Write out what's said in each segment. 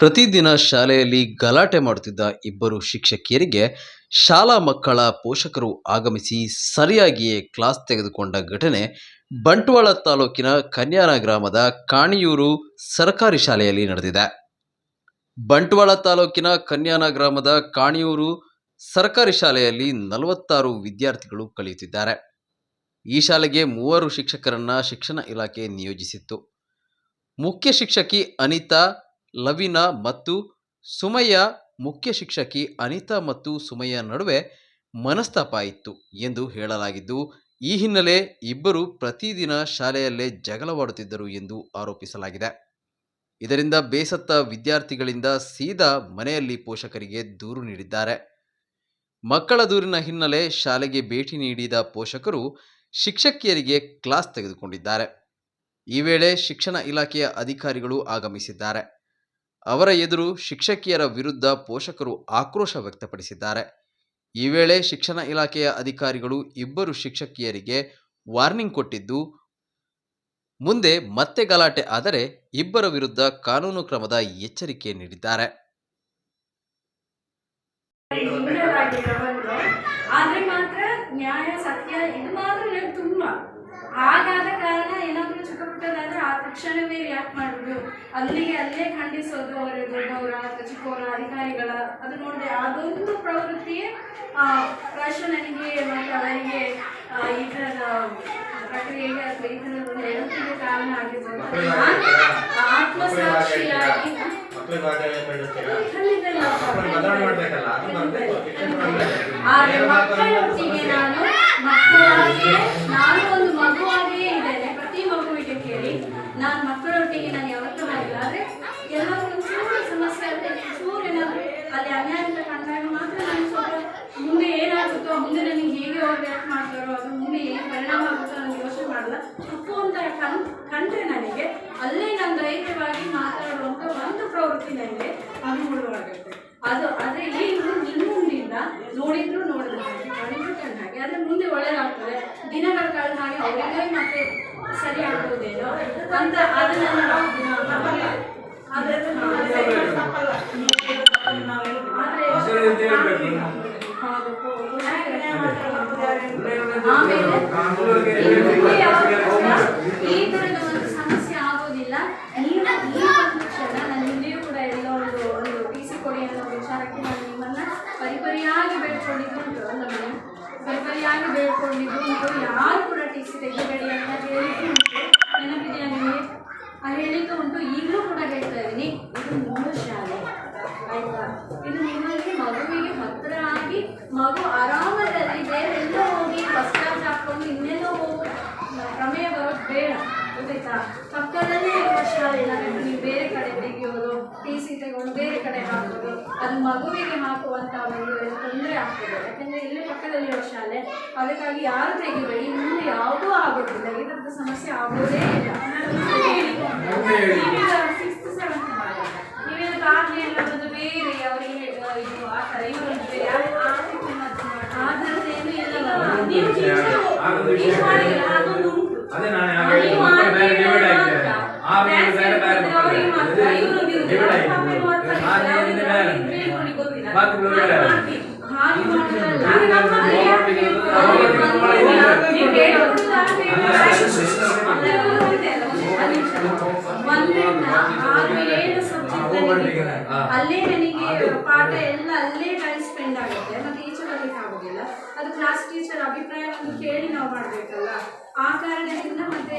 ಪ್ರತಿದಿನ ಶಾಲೆಯಲ್ಲಿ ಗಲಾಟೆ ಮಾಡುತ್ತಿದ್ದ ಇಬ್ಬರು ಶಿಕ್ಷಕಿಯರಿಗೆ ಶಾಲಾ ಮಕ್ಕಳ ಪೋಷಕರು ಆಗಮಿಸಿ ಸರಿಯಾಗಿಯೇ ಕ್ಲಾಸ್ ತೆಗೆದುಕೊಂಡ ಘಟನೆ ಬಂಟ್ವಾಳ ತಾಲೂಕಿನ ಕನ್ಯಾನ ಗ್ರಾಮದ ಕಾಣಿಯೂರು ಸರ್ಕಾರಿ ಶಾಲೆಯಲ್ಲಿ ನಡೆದಿದೆ. ಬಂಟ್ವಾಳ ತಾಲೂಕಿನ ಕನ್ಯಾನ ಗ್ರಾಮದ ಕಾಣಿಯೂರು ಸರ್ಕಾರಿ ಶಾಲೆಯಲ್ಲಿ ನಲವತ್ತಾರು ವಿದ್ಯಾರ್ಥಿಗಳು ಕಲಿಯುತ್ತಿದ್ದಾರೆ. ಈ ಶಾಲೆಗೆ ಮೂವರು ಶಿಕ್ಷಕರನ್ನ ಶಿಕ್ಷಣ ಇಲಾಖೆ ನಿಯೋಜಿಸಿತ್ತು. ಮುಖ್ಯ ಶಿಕ್ಷಕಿ ಅನಿತಾ ಲವಿನಾ ಮತ್ತು ಸುಮಯ್ಯ ಮುಖ್ಯ ಶಿಕ್ಷಕಿ ಅನಿತಾ ಮತ್ತು ಸುಮಯ್ಯ ನಡುವೆ ಮನಸ್ತಾಪ ಇತ್ತು ಎಂದು ಹೇಳಲಾಗಿದ್ದು, ಈ ಹಿನ್ನೆಲೆ ಇಬ್ಬರು ಪ್ರತಿದಿನ ಶಾಲೆಯಲ್ಲೇ ಜಗಳವಾಡುತ್ತಿದ್ದರು ಎಂದು ಆರೋಪಿಸಲಾಗಿದೆ. ಇದರಿಂದ ಬೇಸತ್ತ ವಿದ್ಯಾರ್ಥಿಗಳಿಂದ ಸೀದಾ ಮನೆಯಲ್ಲಿ ಪೋಷಕರಿಗೆ ದೂರು ನೀಡಿದ್ದಾರೆ. ಮಕ್ಕಳ ದೂರಿನ ಹಿನ್ನೆಲೆ ಶಾಲೆಗೆ ಭೇಟಿ ನೀಡಿದ ಪೋಷಕರು ಶಿಕ್ಷಕಿಯರಿಗೆ ಕ್ಲಾಸ್ ತೆಗೆದುಕೊಂಡಿದ್ದಾರೆ. ಈ ವೇಳೆ ಶಿಕ್ಷಣ ಇಲಾಖೆಯ ಅಧಿಕಾರಿಗಳು ಆಗಮಿಸಿದ್ದಾರೆ. ಅವರ ಎದುರು ಶಿಕ್ಷಕಿಯರ ವಿರುದ್ಧ ಪೋಷಕರು ಆಕ್ರೋಶ ವ್ಯಕ್ತಪಡಿಸಿದ್ದಾರೆ. ಈ ವೇಳೆ ಶಿಕ್ಷಣ ಇಲಾಖೆಯ ಅಧಿಕಾರಿಗಳು ಇಬ್ಬರು ಶಿಕ್ಷಕಿಯರಿಗೆ ವಾರ್ನಿಂಗ್ ಕೊಟ್ಟಿದ್ದು, ಮುಂದೆ ಮತ್ತೆ ಗಲಾಟೆ ಆದರೆ ಇಬ್ಬರ ವಿರುದ್ಧ ಕಾನೂನು ಕ್ರಮದ ಎಚ್ಚರಿಕೆ ನೀಡಿದ್ದಾರೆ. ಆದ್ರೆ ಮಾತ್ರ ನ್ಯಾಯ ಸತ್ಯ ಇದು ಮಾತ್ರ ತುಂಬಾ. ಹಾಗಾದ ಕಾರಣ ಏನಾದರೂ ಚಿಕ್ಕ ಪುಟ್ಟದಾದ್ರೆ ಆ ತಕ್ಷಣವೇ ರಿಯಾಕ್ಟ್ ಮಾಡುದು ಅಲ್ಲಿಗೆ ಅಲ್ಲೇ ಖಂಡಿಸೋದು ಅವರ ದೊಡ್ಡವರ ಅಥವಾ ಚಿಕ್ಕವರ ಅಧಿಕಾರಿಗಳ ಅದು ನೋಡಿದೆ ಅದೊಂದು ಪ್ರವೃತ್ತಿಯೇ ಆ, ಪ್ರಾಯಶಃ ನನಗೆ ಮತ್ತು ಅವರಿಗೆ ಈ ಥರದ ಪ್ರಕ್ರಿಯೆಗೆ ಅಥವಾ ಈ ಥರದ ಒಂದು ಎಡವಟ್ಟಿಗೆ ಕಾರಣ ಆಗಿರ್ಬೋದು. ಆತ್ಮಸಾಕ್ಷಿಯಾಗಿ. ಆದ್ರೆ ಮಕ್ಕಳೊಟ್ಟಿಗೆ ನಾನು ಮಕ್ಕಳಾಗಿ ನಾನು ಒಂದು ಮಗುವಾಗಿಯೇ ಇದ್ದೇನೆ ಪ್ರತಿ ಮಗುವಿಗೆ ಕೇಳಿ ನಾನು ಮಕ್ಕಳೊಟ್ಟಿಗೆ ನಾನು ಯಾವತ್ತೂ ಮಾಡಿಲ್ಲ ಆದರೆ ಎಲ್ಲರೂ ಚೂರು ಸಮಸ್ಯೆ ಆದ್ರೆ ಚೂರು ಏನಾದ್ರು ಅಲ್ಲಿ ಅನ್ಯಾಯ ಅಂತ ಕಂಡಾಗ ಮಾತ್ರ ನಾನು ಸ್ವಲ್ಪ ಮುಂದೆ ಏನಾಗುತ್ತೋ, ಮುಂದೆ ನನಗೆ ಹೇಗೆ ಅವ್ರು ರಿಯಾಕ್ಟ್ ಮಾಡ್ತಾರೋ ಅದು ಮುಂದೆ ಏನು ಪರಿಣಾಮ ಆಗುತ್ತೋ ನಾನು ಯೋಚನೆ ಮಾಡಲ್ಲ ತಪ್ಪು ಅಂತ ಕಣ್ ಕಂಡ್ರೆ ನನಗೆ ಅಲ್ಲೇ ನಾನು ಧೈರ್ಯವಾಗಿ ಮಾತಾಡುವಂಥ ಒಂದು ಪ್ರವೃತ್ತಿ ನನಗೆ ಅದು ಮೂಡುವಾಗುತ್ತೆ ಅದು ಆದ್ರೆ ಏನು ಇನ್ನು ಮುಂದಿಂದ ನೋಡಿದ್ರು ನೋಡಿದ ಹಾಗೆ ಕಂಡಿದ್ರು ಕಂಡ ಹಾಗೆ ಆದ್ರೆ ಮುಂದೆ ಒಳ್ಳೆದಾಗ್ತದೆ ಕಳೆದ ಹಾಗೆ ಅವರಿಗೆ ಮತ್ತೆ ಸರಿ ಆಗುವುದೇನೋ ಅಂತ ಅದನ್ನ. ಆಮೇಲೆ ಈ ತರದ ಒಂದು ಸಮಸ್ಯೆ ಆಗೋದಿಲ್ಲ. ನೀವು ಈ ಒಂದು ಕ್ಷಣ ನಾನು ಇಲ್ಲಿಯೂ ಕೂಡ ಎಲ್ಲ ಒಂದು ಒಂದು ಟಿ ಸಿ ಕೊಡಿ ಅನ್ನೋ ವಿಚಾರಕ್ಕೆ ನಾನು ನಿಮ್ಮನ್ನ ಪರಿಪರಿಯಾಗಿ ಬೇಡ್ಕೊಂಡಿದ್ದು ಉಂಟು ಅಲ್ಲ ಮನೆ ಪರಿಪರಿಯಾಗಿ ಬೇಡ್ಕೊಂಡಿದ್ದು ಉಂಟು ಯಾರು ಕೂಡ ಟಿ ಅಂತ ಹೇಳಿದ್ದು ಉಂಟು. ನೆನಪಿದೆಯಾ ನಿಮಗೆ ಆ ಹೇಳಿದ್ದು ಉಂಟು. ಈಗಲೂ ಕೂಡ ಹೇಳ್ತಾ ಇದ್ದೀನಿ. ಇದು ನಿಮ್ಮ ಶಾಲೆ. ಆಯ್ತಾ? ಇದು ನಿಮ್ಮಲ್ಲಿ ಮಗುವಿಗೆ ಹತ್ರ ಆಗಿ ಮಗು ಆರಾಮದಲ್ಲಿ ಬೇರೆಲ್ಲೋ ಹೋಗಿ ಬಸ್ ಚಾರ್ಜ್ ಹಾಕ್ಕೊಂಡು ಇನ್ನೆಲ್ಲೋ ಹೋಗಿ ಪ್ರಮೇಯ ಬರೋದು ಬೇಡ. ಗೊತ್ತಾಯ್ತಾ? ಪಕ್ಕದಲ್ಲೇ ಇರುವ ಶಾಲೆ. ಇಲ್ಲ ನೀವು ಬೇರೆ ಕಡೆ ತೆಗೆಯೋದು ಟಿ ಬೇರೆ ಕಡೆ ಹಾಕೋದು ಅದು ಮಗುವಿಗೆ ಹಾಕುವಂತ ಒಂದು ತೊಂದರೆ ಆಗ್ತದೆ. ಯಾಕಂದ್ರೆ ಇಲ್ಲೇ ಪಕ್ಕದಲ್ಲಿರುವ ಶಾಲೆ ಅದಕ್ಕಾಗಿ ಯಾರು ತೆಗಿಬೇಡಿ ಮುಂದೆ ಯಾವುದೂ ಆಗೋದಿಲ್ಲ ಈ ಥರದ ಸಮಸ್ಯೆ ಆಗೋದೇ ಇಲ್ಲ. ಅದೇ ಸಿಕ್ಸ್ತ್ ಸೆವೆಂತ್ ನೀವೆಲ್ಲ ದಾಖಲೆ ಎಲ್ಲ ಬಂದು ಬೇರೆ ಅವರಿಗೆ ಇದು ಆ ಥರ ಇವರು ಬೇರೆ ಆ- ಇಲ್ಲವಲ್ಲ ನೀವು ಮಾಡಿಲ್ಲ, ಅದೊಂದು ಉಂಟು. ನಾನು ಬೇರೆ ಮಾಡಿದ್ರೆ ಮಾತ್ರ. ಬೇರೆ ಬೇರೆ. ಅಲ್ಲೇ ನನಗೆ ಪಾಠ ಎಲ್ಲ ಅಲ್ಲೇ ಟೈಮ್ ಸ್ಪೆಂಡ್ ಆಗುತ್ತೆ ಮತ್ತೆ ಈಚೆ ಬರ್ಲಿಕ್ಕೆ ಆಗೋದಿಲ್ಲ ಅದು ಕ್ಲಾಸ್ ಟೀಚರ್ ಅಭಿಪ್ರಾಯವನ್ನು ಕೇಳಿ ನಾವು ಮಾಡ್ಬೇಕಲ್ಲ. ಆ ಕಾರಣದಿಂದ ಮತ್ತೆ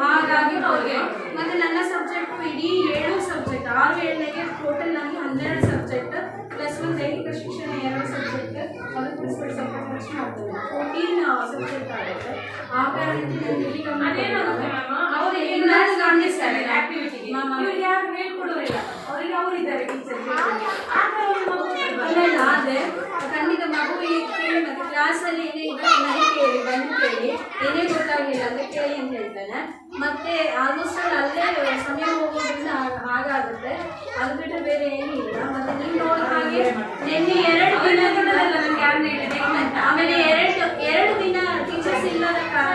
ಹಾಗಾಗಿ ಅವ್ರಿಗೆ ಮತ್ತೆ ನನ್ನ ಸಬ್ಜೆಕ್ಟ್ ಇಡೀ ಏಳು ಸಬ್ಜೆಕ್ಟ್ ಆರು ಏಳನೆಗೆ ಟೋಟಲ್ ನನಗೆ ಹನ್ನೆರಡು ಸಬ್ಜೆಕ್ಟ್ ಪ್ಲಸ್ ಒಂದು ದೈಹಿಕ ಶಿಕ್ಷಣ ಎರಡು ಸಬ್ಜೆಕ್ಟ್ ಅದು ಪ್ರಿನ್ಸಿಪಲ್ ಸಬ್ಜೆಕ್ಟ್ ತಕ್ಷಣ ಆಗ್ತದೆ. ಫೋರ್ಟೀನ್ ಸಬ್ಜೆಕ್ಟ್ ಆಗುತ್ತೆ. ಆ ಕಾರಣದಿಂದ ನಾನು ಇಲ್ಲಿ ಗಮನ ಅವ್ರು ಏನಾದ್ರು ಗಮನಿಸ್ತಾರೆ ಆಕ್ಟಿವಿಟಿಗೆ ಇವ್ರಿಗೆ ಯಾರು ಹೇಳ್ಕೊಡೋರಿಲ್ಲ ಅವರಿಗೆ ಅವರಿದ್ದಾರೆ ಟೀಚರ್ ಇಲ್ಲ ಆದ್ರೆ ಖಂಡಿತ ಮಗುವಿಗೆ ಕೇಳಿ ಮತ್ತೆ ಕ್ಲಾಸಲ್ಲಿ ಏನೇ ಇದ್ರೆ ನನಗೆ ಕೇಳಿ ಬಂದು ಕೇಳಿ ಏನೇ ಗೊತ್ತಾಗಲಿಲ್ಲ ಅಂತ ಕೇಳಿ ಅಂತ ಹೇಳ್ತಾನೆ ಮತ್ತೆ ಆಲ್ಮೋಸ್ಟ್ ಅಲ್ಲೇ ಸಮಯ ಹೋಗೋದ್ರಿಂದ ಹಾಗ್- ಹಾಗಾಗುತ್ತೆ ನಿನ್ನೆ ಎರಡು ದಿನ ಆಮೇಲೆ ಎರಡು ಎರಡು ದಿನ ಟೀಚರ್ಸ್ ಇಲ್ಲದ ಕಾರಣ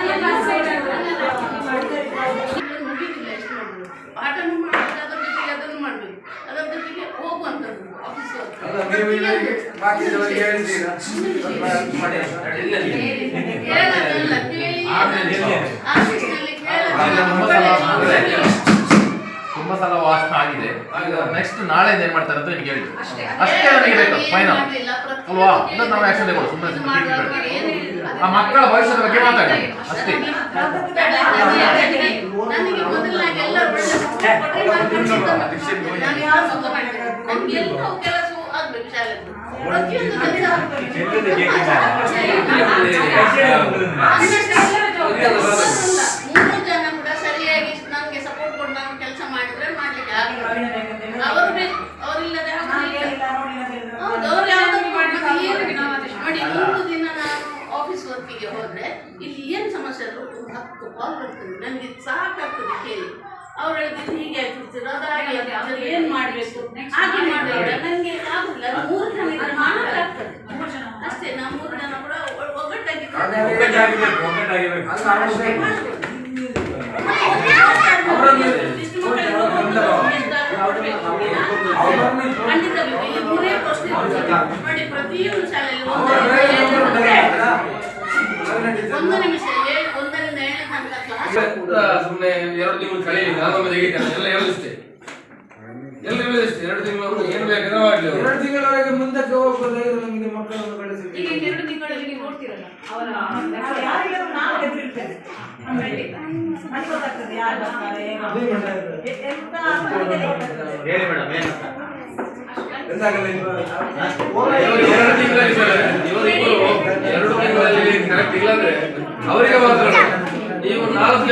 ಅದ್ರ ಜೊತೆಗೆ ಅದನ್ನು ಮಾಡ್ಬೇಕು ಅದರ ಜೊತೆಗೆ ಹೋಗುವಂಥದ್ದು ಆಫೀಸ್ ತುಂಬ ಸಲ ವಾಸನ ಆಗಿದೆ. ನೆಕ್ಸ್ಟ್ ನಾಳೆ ಏನ್ ಮಾಡ್ತಾರೆ ಅಂತ ನಿಮ್ಗೆ ಹೇಳಿದ್ರು ಅಷ್ಟೇ ನನಗೆ ಬೇಕು ಫೈನಲ್ ಅಲ್ವಾ? ಇಲ್ಲ ನಾವು ಆಕ್ಷನ್ ತಗೊಳ್ಳಿ ಸುಮ್ಮನೆ ಸುಮ್ಮನೆ ಆ ಮಕ್ಕಳ ಭವಿಷ್ಯದ ಬಗ್ಗೆ ಮಾತಾಡಿ. ಅಷ್ಟೇ. ನನಗೆ ಮೊದಲಾಗಿ ಎಲ್ಲ ಒಳ್ಳೆ support ಕೊಟ್ರೆ ನಾನು ಖಂಡಿತ ಮಾಡ್ತೀನಿ. ನಾನು ಯಾರು ಸುತ್ತ ಮಾಡ್ತೇನೆ. ನಮ್ಗೆ ಎಲ್ಲವೂ ಕೆಲಸವೂ ಆಗ್ಬೇಕು ಶಾಲೆದ್ದು. ಪ್ರತಿಯೊಂದು ಕೆಲಸ ಮೂರು ಜನ ಕೂಡ ಸರಿಯಾಗಿ ನನಗೆ ಸಪೋರ್ಟ್ ಕೊಟ್ಟು ನಾನು ಕೆಲಸ ಮಾಡಿದ್ರೆ ಮಾಡ್ಲಿಕ್ಕೆ ಆಗ್ತದೆ ಅವರು ಬೇಕು ಅವರಿಲ್ಲದೆ ಆಗುದಿಲ್ಲ ಹೌದು ಅವ್ರು ಯಾವ್ದನ್ನು ಮಾಡ್ಲಿಕ್ಕೆ ಏನು ನೋಡಿ ಒಂದು ದಿನ ನಾನು ಆಫೀಸ್ ಹೋದರೆ ಇಲ್ಲಿ ಏನು ಸಮಸ್ಯೆ ಆದ್ರೂ ಒಂದು ಹತ್ತು ಕಾಲ್ ಬರ್ತದೆ. ನನಗೆ ಸಾಕಾಗ್ತದೆ ಕೇಳಿ. ಅವ್ರು ಹೇಳಿದ್ರು ಹೀಗೆ ಆಗ್ತಿರ್ತೀರ ಅದಾಗಿ ಏನು ಮಾಡ್ಬೇಕು? ಹಾಗೆ ಮಾಡಿದ್ರೆ ನನಗೆ ಆಗುದಿಲ್ಲ. ಮೂರು ಜನ ಇದ್ರೆ ಮಾಡಕ್ಕಾಗ್ತದೆ ಅಷ್ಟೇ ನಾವು ಮೂರು ಜನ ಕೂಡ ಒಗ್ಗಟ್ಟಾಗಿ ಖಂಡಿತ ಇಲ್ಲಿ ಮೂರೇ ಪ್ರಶ್ನೆ. ನೋಡಿ ಪ್ರತಿಯೊಂದು ಶಾಲೆಯಲ್ಲಿ ಒಂದು ಒಂದು ನಿಮಿಷ ಏಳು ಒಂದರಿಂದ ಏಳನೇ ತನಕ ಕ್ಲಾಸ್ ಸುಮ್ಮನೆ ಎರಡು ತಿಂಗಳು ಕಳೆಯಿಲ್ಲ ನಾನೊಮ್ಮೆ ತೆಗಿತೇನೆ ಎಲ್ಲ ಹೇಳಿಸ್ತೇ ಎಲ್ಲ ಹೇಳಿಸ್ತೇ ಎರಡು ತಿಂಗಳು ಏನು ಬೇಕಾದ್ರೆ ಅವ್ರು. ಎರಡು ತಿಂಗಳವರೆಗೆ ಮುಂದಕ್ಕೆ ಹೋಗ್ಬೋದಾದ್ರೆ ನಮಗೆ ಮಕ್ಕಳನ್ನು ಈಗ ಎರಡು ತಿಂಗಳಲ್ಲಿ ನೀವು ನೋಡ್ತೀರಲ್ಲ ಅವರ ಯಾರಿಗಾದ್ರೂ ನಾವು ಹೆದರಿರ್ತೇವೆ ನನಗೆ ಗೊತ್ತಾಗ್ತದೆ ಯಾರು ಬರ್ತಾರೆ ಏನು ಎ- ಎಂತ ನಮಗೆ ಹೇಳಿ ಮೇಡಮ್ ಏನು ಎಂತಾಗಲ್ಲ ಇವಾಗ? ಇವರು ಎರಡು ತಿಂಗಳಲ್ಲಿ ಸರ್ ಇವರು ಎರಡು ತಿಂಗಳಲ್ಲಿ ಕರೆಕ್ಟ್ ಇಲ್ಲಾಂದ್ರೆ ಅವರಿಗೆ ಮಾತ್ರ. ನೀವು ನಾಲ್ಕು